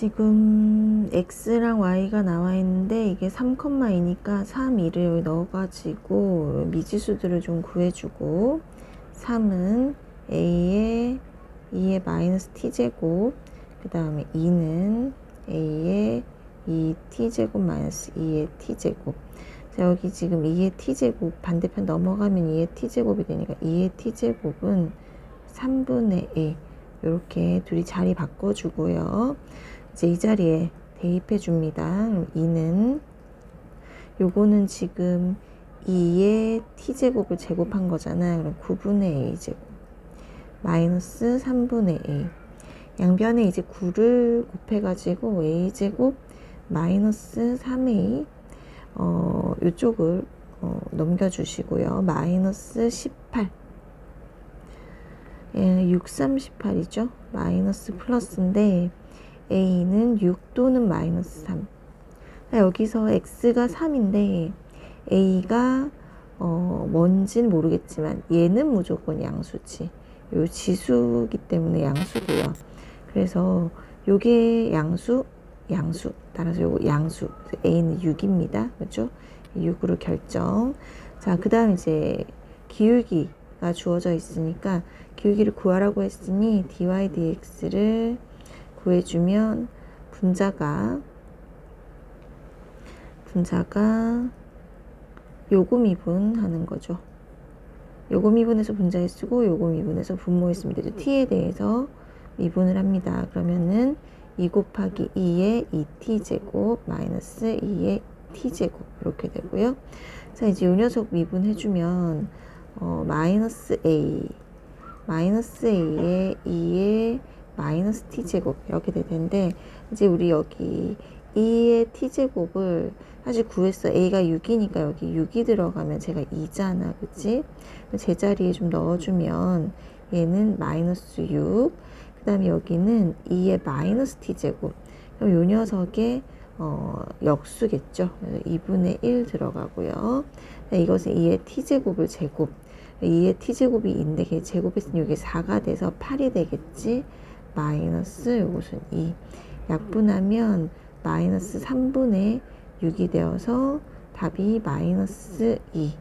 지금 x랑 y가 나와 있는데 이게 3,2니까 3, 2를 넣어가지고 미지수들을 좀 구해주고 3은 a의 2의 마이너스 t제곱 그 다음에 2는 a의 2t제곱 마이너스 2의 t제곱 자 여기 지금 2의 t제곱 반대편 넘어가면 2의 t제곱이 되니까 2의 t제곱은 3분의 1 이렇게 둘이 자리 바꿔주고요. 이제 이 자리에 대입해 줍니다. 그럼 2는 요거는 지금 2의 t제곱을 제곱한 거잖아요. 그럼 9분의 a제곱 마이너스 3분의 a 양변에 이제 9를 곱해가지고 a제곱 마이너스 3a 어, 요쪽을 어, 넘겨주시고요. 마이너스 18 예, 6, 38이죠. 마이너스 플러스인데 a는 6 또는 마이너스 3. 여기서 x가 3인데 a가 어, 뭔진 모르겠지만 얘는 무조건 양수지. 요 지수기 때문에 양수고요. 그래서 요게 양수, 양수. 따라서 요거 양수. a는 6입니다. 그렇죠? 6으로 결정. 자, 그다음 이제 기울기가 주어져 있으니까 기울기를 구하라고 했으니 dy dx를 구해주면 분자가 분자가 요거 미분하는 거죠. 요거 미분해서 분자에 쓰고 요거 미분해서 분모에 쓰면 되죠. t에 대해서 미분을 합니다. 그러면은 2 곱하기 2의 2t제곱 마이너스 2의 t제곱 이렇게 되고요. 자 이제 요 녀석 미분해주면 어, 마이너스 a 마이너스 a의 2의 마이너스 t제곱 이렇게 될 텐데 이제 우리 여기 2의 t제곱을 사실 구했어 a가 6이니까 여기 6이 들어가면 제가 2잖아 그치? 제자리에 좀 넣어주면 얘는 마이너스 6 그 다음에 여기는 2의 마이너스 t제곱. 그럼 요 녀석의 어, 역수겠죠? 2분의 1 들어가고요. 이것은 2의 t제곱을 제곱. 2의 t제곱이 있는데 걔 제곱했으니 이게 4가 돼서 8이 되겠지 마이너스 요것은 2 약분하면 마이너스 3분의 6이 되어서 답이 마이너스 2